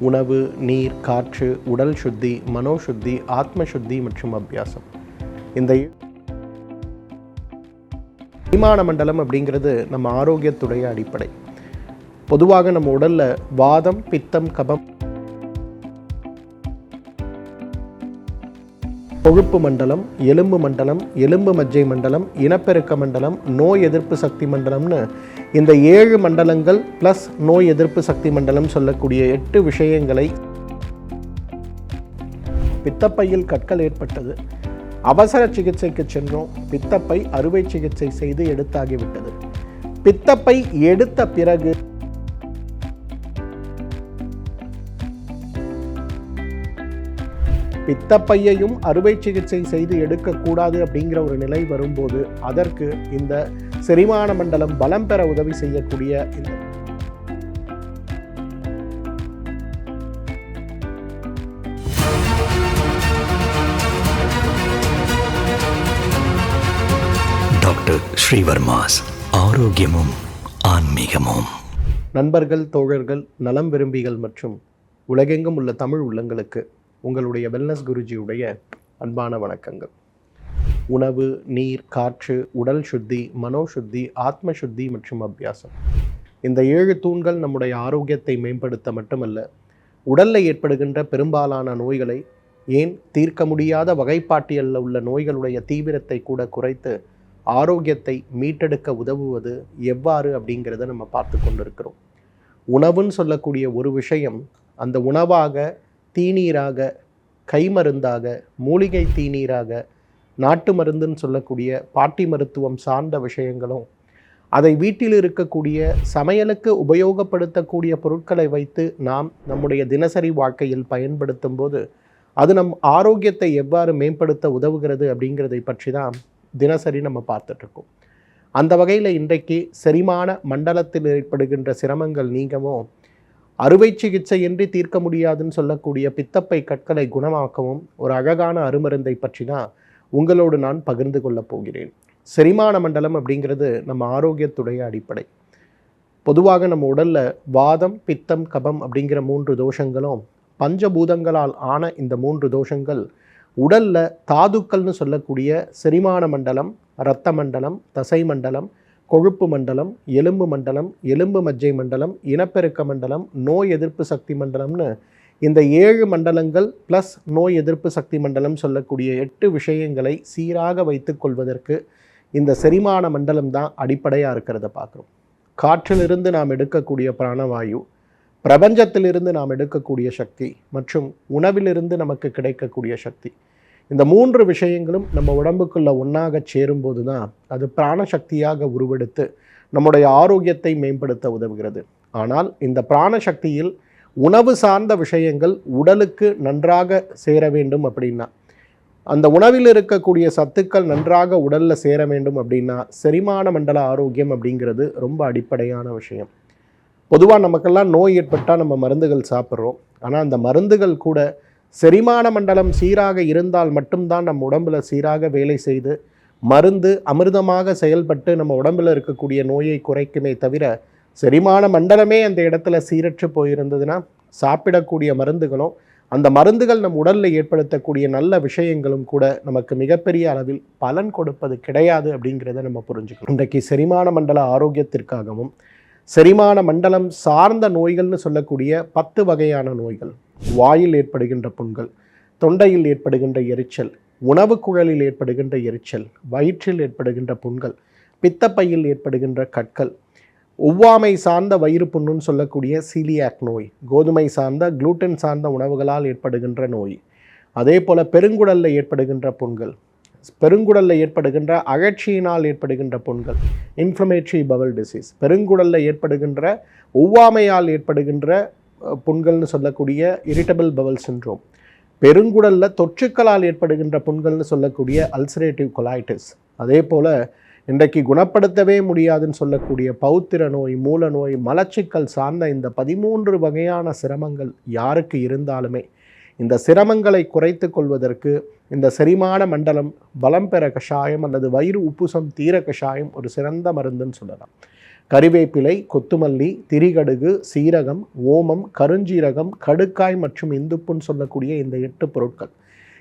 உணவு நீர் காற்று உடல் சுத்தி மனோசுத்தி ஆத்ம சுத்தி மற்றும் அபியாசம். இந்த விமான மண்டலம் அப்படிங்கிறது நம்ம ஆரோக்கியத்துடைய அடிப்படை. பொதுவாக நம்ம உடல்ல வாதம் பித்தம் கபம் கொழுப்பு மண்டலம் எலும்பு மண்டலம் எலும்பு மஜ்ஜை மண்டலம் இனப்பெருக்க மண்டலம் நோய் எதிர்ப்பு சக்தி மண்டலம்னு இந்த ஏழு மண்டலங்கள் ப்ளஸ் நோய் எதிர்ப்பு சக்தி மண்டலம் சொல்லக்கூடிய எட்டு விஷயங்களை பித்தப்பையில் கற்கள் ஏற்பட்டது. அவசர சிகிச்சைக்கு சென்றோம். பித்தப்பை அறுவை சிகிச்சை செய்து எடுத்தாகிவிட்டது. பித்தப்பை எடுத்த பிறகு பித்தப்பையையும் அறுவை சிகிச்சை செய்து எடுக்கக்கூடாது அப்படிங்கிற ஒரு நிலை வரும்போது அதற்கு இந்த செரிமான மண்டலம் பலம் பெற உதவி செய்யக்கூடிய இந்த டாக்டர் ஸ்ரீவர்மாஸ் ஆரோக்கியமும் ஆன்மீகமும். நண்பர்கள் தோழர்கள் நலம் விரும்பிகள் மற்றும் உலகெங்கும் உள்ள தமிழ் உள்ளங்களுக்கு உங்களுடைய வெல்னஸ் குருஜியுடைய அன்பான வணக்கங்கள். உணவு நீர் காற்று உடல் சுத்தி மனோசுத்தி ஆத்ம சுத்தி மற்றும் அபியாசம். இந்த ஏழு தூண்கள் நம்முடைய ஆரோக்கியத்தை மேம்படுத்த மட்டுமல்ல உடலில் ஏற்படுகின்ற பெரும்பாலான நோய்களை ஏன் தீர்க்க முடியாத வகைப்பாட்டியலில் உள்ள நோய்களுடைய தீவிரத்தை கூட குறைத்து ஆரோக்கியத்தை மீட்டெடுக்க உதவுவது எவ்வாறு அப்படிங்கிறத நம்ம பார்த்து கொண்டிருக்கிறோம். உணவுன்னு சொல்லக்கூடிய ஒரு விஷயம் அந்த உணவாக தீநீராக கைமருந்தாக மூலிகை தீநீராக நாட்டு மருந்துன்னு சொல்லக்கூடிய பாட்டி மருத்துவம் சார்ந்த விஷயங்களும் அதை வீட்டில் இருக்கக்கூடிய சமையலுக்கு உபயோகப்படுத்தக்கூடிய பொருட்களை வைத்து நாம் நம்முடைய தினசரி வாழ்க்கையில் பயன்படுத்தும் போது அது நம் ஆரோக்கியத்தை எவ்வாறு மேம்படுத்த உதவுகிறது அப்படிங்கிறதை பற்றி தான் தினசரி நம்ம பார்த்துட்ருக்கோம். அந்த வகையில் இன்றைக்கு செரிமான மண்டலத்தில் ஏற்படுகின்ற சிரமங்கள் நீங்கவும் அறுவை சிகிச்சையின்றி தீர்க்க முடியாதுன்னு சொல்லக்கூடிய பித்தப்பை கற்களை குணமாக்கவும் ஒரு அழகான அருமருந்தை பற்றி தான் உங்களோடு நான் பகிர்ந்து கொள்ளப் போகிறேன். செரிமான மண்டலம் அப்படிங்கிறது நம்ம ஆரோக்கியத்துடைய அடிப்படை. பொதுவாக நம்ம உடலில் வாதம் பித்தம் கபம் அப்படிங்கிற மூன்று தோஷங்களும் பஞ்சபூதங்களால் ஆன இந்த மூன்று தோஷங்கள் உடலில் தாதுக்கள்னு சொல்லக்கூடிய செரிமான மண்டலம் இரத்த மண்டலம் தசை மண்டலம் கொழுப்பு மண்டலம் எலும்பு மண்டலம் எலும்பு மஜ்ஜை மண்டலம் இனப்பெருக்க மண்டலம் நோய் எதிர்ப்பு சக்தி மண்டலம்னு இந்த ஏழு மண்டலங்கள் ப்ளஸ் நோய் எதிர்ப்பு சக்தி மண்டலம் சொல்லக்கூடிய எட்டு விஷயங்களை சீராக வைத்துக் கொள்வதற்கு இந்த செரிமான மண்டலம் தான் அடிப்படையாக இருக்கிறத பார்க்குறோம். காற்றிலிருந்து நாம் எடுக்கக்கூடிய பிராணவாயு பிரபஞ்சத்திலிருந்து நாம் எடுக்கக்கூடிய சக்தி மற்றும் உணவிலிருந்து நமக்கு கிடைக்கக்கூடிய சக்தி. இந்த மூன்று விஷயங்களும் நம்ம உடம்புக்குள்ளே ஒன்றாக சேரும்போது தான் அது பிராணசக்தியாக உருவெடுத்து நம்முடைய ஆரோக்கியத்தை மேம்படுத்த உதவுகிறது. ஆனால் இந்த பிராணசக்தியில் உணவு சார்ந்த விஷயங்கள் உடலுக்கு நன்றாக சேர வேண்டும் அப்படின்னா அந்த உணவில் இருக்கக்கூடிய சத்துக்கள் நன்றாக உடலில் சேர வேண்டும் அப்படின்னா செரிமான மண்டல ஆரோக்கியம் அப்படிங்கிறது ரொம்ப அடிப்படையான விஷயம். பொதுவாக நமக்கெல்லாம் நோய் ஏற்பட்டால் நம்ம மருந்துகள் சாப்பிட்றோம். ஆனால் அந்த மருந்துகள் கூட செரிமான மண்டலம் சீராக இருந்தால் மட்டும்தான் நம்ம உடம்புல சீராக வேலை செய்து மருந்து அமிர்தமாக செயல்பட்டு நம்ம உடம்புல இருக்கக்கூடிய நோயை குறைக்குமே தவிர செரிமான மண்டலமே அந்த இடத்துல சீரற்று போயிருந்ததுன்னா சாப்பிடக்கூடிய மருந்துகளும் அந்த மருந்துகள் நம் உடலில் ஏற்படுத்தக்கூடிய நல்ல விஷயங்களும் கூட நமக்கு மிகப்பெரிய அளவில் பலன் கொடுப்பது கிடையாது அப்படிங்கிறத நம்ம புரிஞ்சுக்கணும். இன்றைக்கு செரிமான மண்டல ஆரோக்கியத்திற்காகவும் செரிமான மண்டலம் சார்ந்த நோய்கள்னு சொல்லக்கூடிய பத்து வகையான நோய்கள். வாயில் ஏற்படுகின்ற புண்கள் தொண்டையில் ஏற்படுகின்ற எரிச்சல் உணவு குழலில் ஏற்படுகின்ற எரிச்சல் வயிற்றில் ஏற்படுகின்ற புண்கள் பித்தப்பையில் ஏற்படுகின்ற கற்கள். ஒவ்வாமை சார்ந்த வயிறு புண்ணுன்னு சொல்லக்கூடிய சீலியாக் நோய் கோதுமை சார்ந்த குளூட்டன் சார்ந்த உணவுகளால் ஏற்படுகின்ற நோய். அதே போல் பெருங்குடலில் ஏற்படுகின்ற புண்கள் பெருங்குடலில் ஏற்படுகின்ற அழற்சியினால் ஏற்படுகின்ற புண்கள் இன்ஃப்ளமேட்ரி பவல் டிசீஸ் பெருங்குடலில் ஏற்படுகின்ற ஒவ்வாமையால் ஏற்படுகின்ற புண்கள்னு சொல்லக்கூடிய இரிட்டபிள் பவல் சின்ரோம் பெருங்குடலில் தொற்றுக்களால் ஏற்படுகின்ற புண்கள்னு சொல்லக்கூடிய அல்சரேட்டிவ் கொலாய்டிஸ் அதே போல் இன்றைக்கு குணப்படுத்தவே முடியாதுன்னு சொல்லக்கூடிய பௌத்திர நோய் மூல நோய் மலச்சிக்கல் சார்ந்த இந்த பதிமூன்று வகையான சிரமங்கள் யாருக்கு இருந்தாலுமே இந்த சிரமங்களை குறைத்து கொள்வதற்கு இந்த செரிமான மண்டலம் பலம் பெற கஷாயம் அல்லது வயிறு உப்புசம் தீர கஷாயம் ஒரு சிறந்த மருந்துன்னு சொல்லலாம். கறிவேப்பிலை கொத்துமல்லி திரிகடுகு சீரகம் ஓமம் கருஞ்சீரகம் கடுக்காய் மற்றும் இந்துப்புன்னு சொல்லக்கூடிய இந்த எட்டு பொருட்கள்.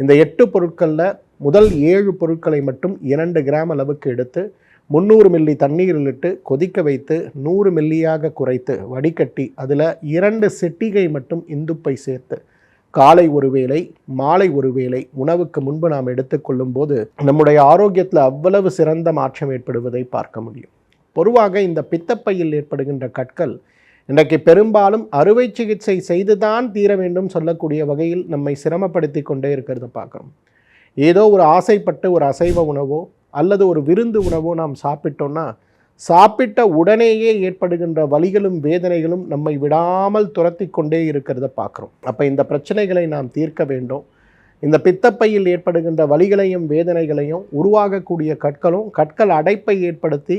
இந்த எட்டு பொருட்களில் முதல் ஏழு பொருட்களை மட்டும் இரண்டு கிராம் அளவுக்கு எடுத்து முந்நூறு மில்லி தண்ணீரில் இட்டு கொதிக்க வைத்து நூறு மில்லியாக குறைத்து வடிகட்டி அதில் இரண்டு செட்டிகை மட்டும் இந்துப்பை சேர்த்து காலை ஒரு வேளை மாலை ஒரு வேளை உணவுக்கு முன்பு நாம் எடுத்துக்கொள்ளும் போது நம்முடைய ஆரோக்கியத்தில் அவ்வளவு சிறந்த மாற்றம் ஏற்படுவதை பார்க்க முடியும். பொதுவாக இந்த பித்தப்பையில் ஏற்படுகின்ற கற்கள் இன்றைக்கு பெரும்பாலும் அறுவை சிகிச்சை செய்துதான் தீர வேண்டும் சொல்லக்கூடிய வகையில் நம்மை சிரமப்படுத்தி கொண்டே இருக்கிறத பார்க்குறோம். ஏதோ ஒரு ஆசைப்பட்டு ஒரு அசைவ உணவோ அல்லது ஒரு விருந்து உணவோ நாம் சாப்பிட்டோன்னா சாப்பிட்ட உடனேயே ஏற்படுகின்ற வலிகளும் வேதனைகளும் நம்மை விடாமல் துரத்தி கொண்டே இருக்கிறத பார்க்குறோம். அப்போ இந்த பிரச்சனைகளை நாம் தீர்க்க வேண்டும். இந்த பித்தப்பையில் ஏற்படுகின்ற வலிகளையும் வேதனைகளையும் உருவாகக்கூடிய கற்களும் கற்கள் அடைப்பை ஏற்படுத்தி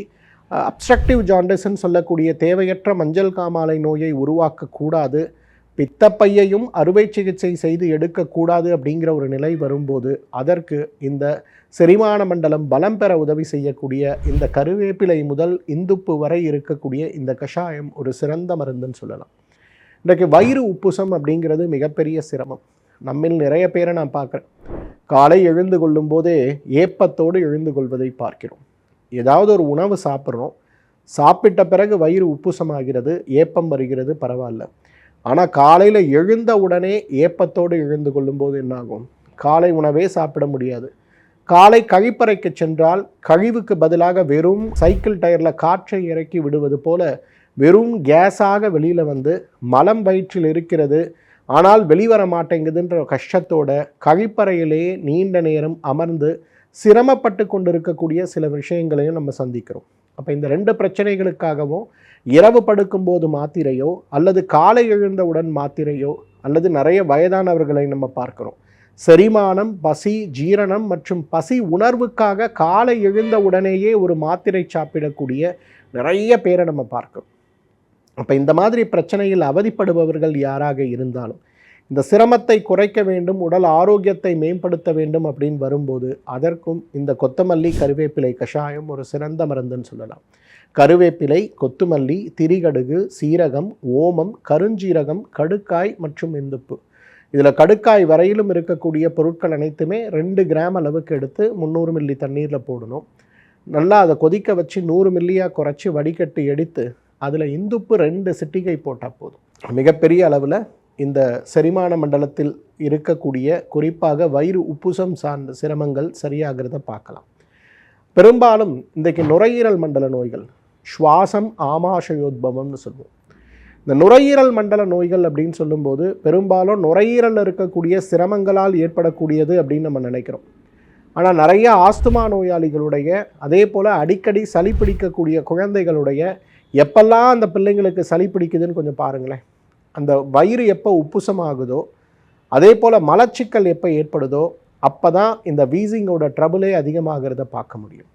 அப்ஸ்ட்ரக்டிவ் ஜாண்டிஸ்ன்னு சொல்லக்கூடிய தேவையற்ற மஞ்சள் காமாலை நோயை உருவாக்கக்கூடாது. பித்தப்பையையும் அறுவை சிகிச்சை செய்து எடுக்கக்கூடாது அப்படிங்கிற ஒரு நிலை வரும்போது அதற்கு இந்த செரிமான மண்டலம் பலம் பெற உதவி செய்யக்கூடிய இந்த கருவேப்பிலை முதல் இந்துப்பு வரை இருக்கக்கூடிய இந்த கஷாயம் ஒரு சிறந்த மருந்துன்னு சொல்லலாம். இன்றைக்கு வயிறு உப்புசம் அப்படிங்கிறது மிகப்பெரிய சிரமம். நம்மில் நிறைய பேரை நான் பார்க்குறேன். காலை எழுந்து கொள்ளும் போதே ஏப்பத்தோடு எழுந்து கொள்வதை பார்க்கிறோம். ஏதாவது ஒரு உணவு சாப்பிட்றோம் சாப்பிட்ட பிறகு வயிறு உப்புசமாகிறது ஏப்பம் வருகிறது பரவாயில்ல. ஆனால் காலையில் எழுந்த உடனே ஏப்பத்தோடு எழுந்து கொள்ளும்போது என்னாகும்? காலை உணவே சாப்பிட முடியாது. காலை கழிப்பறைக்கு சென்றால் கழிவுக்கு பதிலாக வெறும் சைக்கிள் டயரில் காற்றை இறக்கி விடுவது போல வெறும் கேஸாக வெளியில் வந்து மலம் வயிற்றில் இருக்கிறது. ஆனால் வெளிவர மாட்டேங்குதுன்ற கஷ்டத்தோட கழிப்பறையிலேயே நீண்ட நேரம் அமர்ந்து சிரமப்பட்டு கொண்டிருக்கக்கூடிய சில விஷயங்களையும் நம்ம சந்திக்கிறோம். அப்போ இந்த ரெண்டு பிரச்சனைகளுக்காகவும் இரவு படுக்கும்போது மாத்திரையோ அல்லது காலை எழுந்தவுடன் மாத்திரையோ அல்லது நிறைய வயதானவர்களை நம்ம பார்க்குறோம். செரிமானம் பசி ஜீரணம் மற்றும் பசி உணர்வுக்காக காலை எழுந்த உடனேயே ஒரு மாத்திரை சாப்பிடக்கூடிய நிறைய பேரை நம்ம பார்க்கிறோம். அப்போ இந்த மாதிரி பிரச்சனையில் அவதிப்படுபவர்கள் யாராக இருந்தாலும் இந்த சிரமத்தை குறைக்க வேண்டும் உடல் ஆரோக்கியத்தை மேம்படுத்த வேண்டும் அப்படின்னு வரும்போது அதற்கும் இந்த கொத்தமல்லி கருவேப்பிலை கஷாயம் ஒரு சிறந்த மருந்துன்னு சொல்லலாம். கருவேப்பிலை கொத்துமல்லி திரிகடுகு சீரகம் ஓமம் கருஞ்சீரகம் கடுக்காய் மற்றும் இந்துப்பு. இதில் கடுக்காய் வரையிலும் இருக்கக்கூடிய பொருட்கள் அனைத்துமே ரெண்டு கிராம் அளவுக்கு எடுத்து முந்நூறு மில்லி தண்ணீரில் போடணும். நல்லா அதை கொதிக்க வச்சு நூறு மில்லியாக குறைச்சி வடிகட்டி எடுத்து அதில் இந்துப்பு ரெண்டு சிட்டிகை போட்டால் போதும். மிகப்பெரிய அளவில் இந்த செரிமான மண்டலத்தில் இருக்கக்கூடிய குறிப்பாக வயிறு உப்புசம் சார்ந்த சிரமங்கள் சரியாகிறத பார்க்கலாம். பெரும்பாலும் இன்றைக்கு நுரையீரல் மண்டல நோய்கள் சுவாசம் ஆமாசயோத்பவம்னு சொல்லுவோம் இந்த நுரையீரல் மண்டல நோய்கள் அப்படின்னு சொல்லும்போது பெரும்பாலும் நுரையீரலில் இருக்கக்கூடிய சிரமங்களால் ஏற்படக்கூடியது அப்படின்னு நம்ம நினைக்கிறோம். ஆனால் நிறைய ஆஸ்துமா நோயாளிகளுடைய அதே போல் அடிக்கடி சளி பிடிக்கக்கூடிய குழந்தைகளுடைய எப்பெல்லாம் அந்த பிள்ளைங்களுக்கு சளி பிடிக்குதுன்னு கொஞ்சம் பாருங்களேன். அந்த வயிறு எப்போ உப்புசமாகுதோ அதே போல் மலச்சிக்கல் எப்போ ஏற்படுதோ அப்போ தான் இந்த வீசிங்கோட ட்ரபுளே அதிகமாகிறத பார்க்க முடியும்.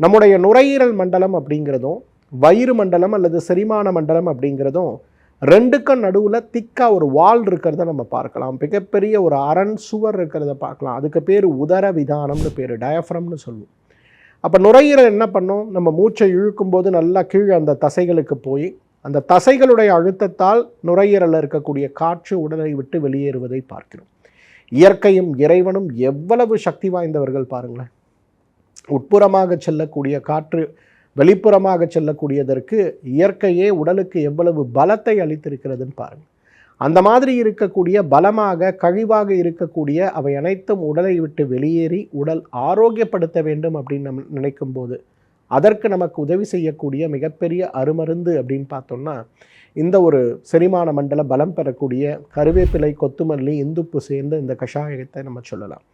நம்முடைய நுரையீரல் மண்டலம் அப்படிங்கிறதும் வயிறு மண்டலம் அல்லது செரிமான மண்டலம் அப்படிங்கிறதும் ரெண்டுக்கும் நடுவில் திக்காக ஒரு வால் இருக்கிறத நம்ம பார்க்கலாம். மிகப்பெரிய ஒரு அரண் சுவர் இருக்கிறத பார்க்கலாம். அதுக்கு பேர் உதர விதானம்னு பேர் டயஃப்ரம்னு சொல்லுவோம். அப்போ நுரையீரல் என்ன பண்ணும்? நம்ம மூச்சை இழுக்கும்போது நல்லா கீழே அந்த தசைகளுக்கு போய் அந்த தசைகளுடைய அழுத்தத்தால் நுரையீரலில் இருக்கக்கூடிய காற்று உடலை விட்டு வெளியேறுவதை பார்க்கிறோம். இயற்கையும் இறைவனும் எவ்வளவு சக்தி வாய்ந்தவர்கள் பாருங்களேன். உட்புறமாக செல்லக்கூடிய காற்று வெளிப்புறமாக செல்லக்கூடியதற்கு இயற்கையே உடலுக்கு எவ்வளவு பலத்தை அளித்திருக்கிறதுன்னு பாருங்கள் அந்த மாதிரி இருக்கக்கூடிய பலமாக கழிவாக இருக்கக்கூடிய அவை அனைத்தும் உடலை விட்டு வெளியேறி உடல் ஆரோக்கியப்படுத்த வேண்டும் அப்படின்னு நம் நினைக்கும் போது அதற்கு நமக்கு உதவி செய்யக்கூடிய மிகப்பெரிய அருமருந்து அப்படின்னு பார்த்தோம்னா இந்த ஒரு செரிமான மண்டல பலம் பெறக்கூடிய கருவேப்பிலை கொத்துமல்லி இந்துப்பு சேர்ந்த இந்த கஷாயத்தை நம்ம சொல்லலாம்.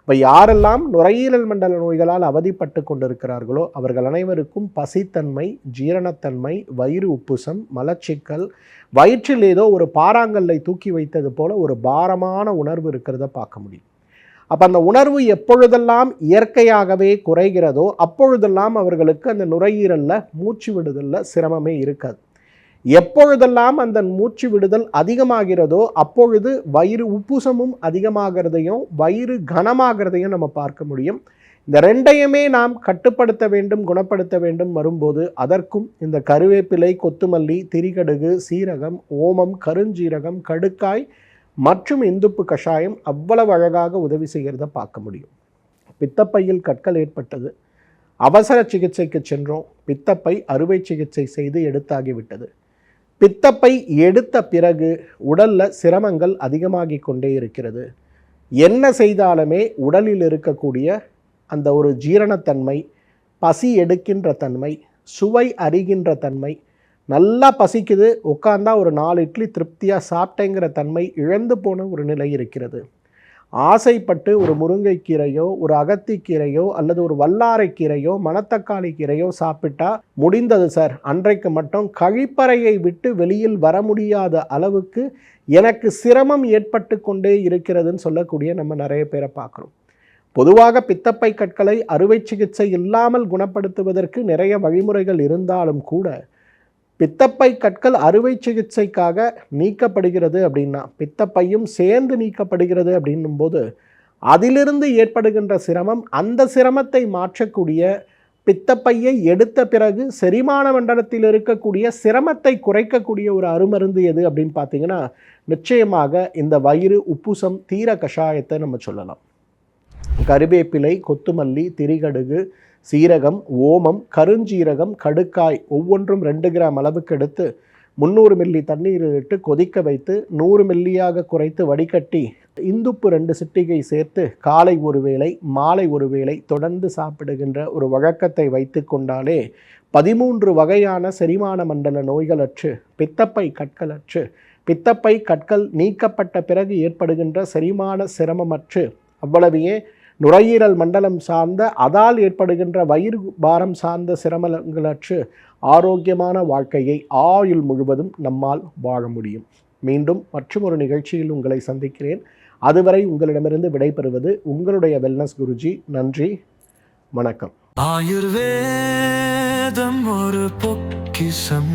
இப்போ யாரெல்லாம் நுரையீரல் மண்டல நோய்களால் அவதிப்பட்டு கொண்டிருக்கிறார்களோ அவர்கள் அனைவருக்கும் பசித்தன்மை ஜீரணத்தன்மை வயிறு உப்புசம் மலச்சிக்கல் வயிற்றில் ஏதோ ஒரு பாறாங்கல்லை தூக்கி வைத்தது போல ஒரு பாரமான உணர்வு இருக்கிறத பார்க்க முடியும். அப்போ அந்த உணர்வு எப்பொழுதெல்லாம் இயற்கையாகவே குறைகிறதோ அப்பொழுதெல்லாம் அவர்களுக்கு அந்த நுரையீரலில் மூச்சு விடுதலில் சிரமமே இருக்காது. எப்பொழுதெல்லாம் அந்த மூச்சு விடுதல் அதிகமாகிறதோ அப்பொழுது வயிறு உப்புசமும் அதிகமாகிறதையும் வயிறு கனமாகிறதையும் நம்ம பார்க்க முடியும். இந்த ரெண்டையுமே நாம் கட்டுப்படுத்த வேண்டும் குணப்படுத்த வேண்டும் வரும்போது அதற்கும் இந்த கருவேப்பிலை கொத்துமல்லி திரிகடுகு சீரகம் ஓமம் கருஞ்சீரகம் கடுக்காய் மற்றும் இந்துப்பு கஷாயம் அவ்வளவு அழகாக உதவி செய்கிறத பார்க்க முடியும். பித்தப்பையில் கற்கள் ஏற்பட்டது. அவசர சிகிச்சைக்கு சென்றோம். பித்தப்பை அறுவை சிகிச்சை செய்து எடுத்தாகிவிட்டது பித்தப்பை எடுத்த பிறகு உடலில் சிரமங்கள் அதிகமாகிக் கொண்டே இருக்கிறது. என்ன செய்தாலுமே உடலில் இருக்கக்கூடிய அந்த ஒரு ஜீரணத்தன்மை பசி எடுக்கின்ற தன்மை சுவை அறிகின்ற தன்மை நல்லா பசிக்குது உட்காந்தா ஒரு நாலு இட்லி திருப்தியாக சாப்பிட்டேங்கிற தன்மை இழந்து போன ஒரு நிலை இருக்கிறது. ஆசைப்பட்டு ஒரு முருங்கைக்கீரையோ ஒரு அகத்திக்கீரையோ அல்லது ஒரு வல்லாரைக்கீரையோ மணத்தக்காளி கீரையோ சாப்பிட்டா முடிந்தது சார். அன்றைக்கு மட்டும் கழிப்பறையை விட்டு வெளியில் வர முடியாத அளவுக்கு எனக்கு சிரமம் ஏற்பட்டு கொண்டே இருக்கிறதுன்னு சொல்லக்கூடிய நம்ம நிறைய பேரை பார்க்குறோம். பொதுவாக பித்தப்பை கற்களை அறுவை சிகிச்சை இல்லாமல் குணப்படுத்துவதற்கு நிறைய வழிமுறைகள் இருந்தாலும் கூட பித்தப்பை கற்கள் அறுவை சிகிச்சைக்காக நீக்கப்படுகிறது அப்படின்னா பித்தப்பையும் சேர்ந்து நீக்கப்படுகிறது அப்படின்னும் போது அதிலிருந்து ஏற்படுகின்ற சிரமம் அந்த சிரமத்தை மாற்றக்கூடிய பித்தப்பையை எடுத்த பிறகு செரிமான மண்டலத்தில் இருக்கக்கூடிய சிரமத்தை குறைக்கக்கூடிய ஒரு அருமருந்து எது அப்படின்னு பார்த்தீங்கன்னா நிச்சயமாக இந்த வயிறு உப்புசம் தீர கஷாயத்தை நம்ம சொல்லலாம். கருவேப்பிலை கொத்துமல்லி திரிகடுகு சீரகம் ஓமம் கருஞ்சீரகம் கடுக்காய் ஒவ்வொன்றும் ரெண்டு கிராம் அளவுக்கு எடுத்து முந்நூறு மில்லி தண்ணீரில் இட்டு கொதிக்க வைத்து நூறு மில்லியாக குறைத்து வடிகட்டி இந்துப்பு ரெண்டு சிட்டிகை சேர்த்து காலை ஒரு வேளை மாலை ஒரு வேளை தொடர்ந்து சாப்பிடுகின்ற ஒரு வழக்கத்தை வைத்து கொண்டாலே பதிமூன்று வகையான செரிமான மண்டல நோய்களற்று பித்தப்பை கற்களற்று பித்தப்பை கற்கள் நீக்கப்பட்ட பிறகு ஏற்படுகின்ற செரிமான சிரமமற்று அவ்வளவையே நுரையீரல் மண்டலம் சார்ந்த அதால் ஏற்படுகின்ற வயிறு பாரம் சார்ந்த சிரமங்களற்று ஆரோக்கியமான வாழ்க்கையை ஆயுள் முழுவதும் நம்மால் வாழ முடியும். மீண்டும் மற்றும் ஒரு நிகழ்ச்சியில் உங்களை சந்திக்கிறேன். அதுவரை உங்களிடமிருந்து விடைபெறுவது உங்களுடைய வெல்னஸ் குருஜி. நன்றி. வணக்கம். ஆயுர்வேதம் ஒரு பொக்கிஷம்.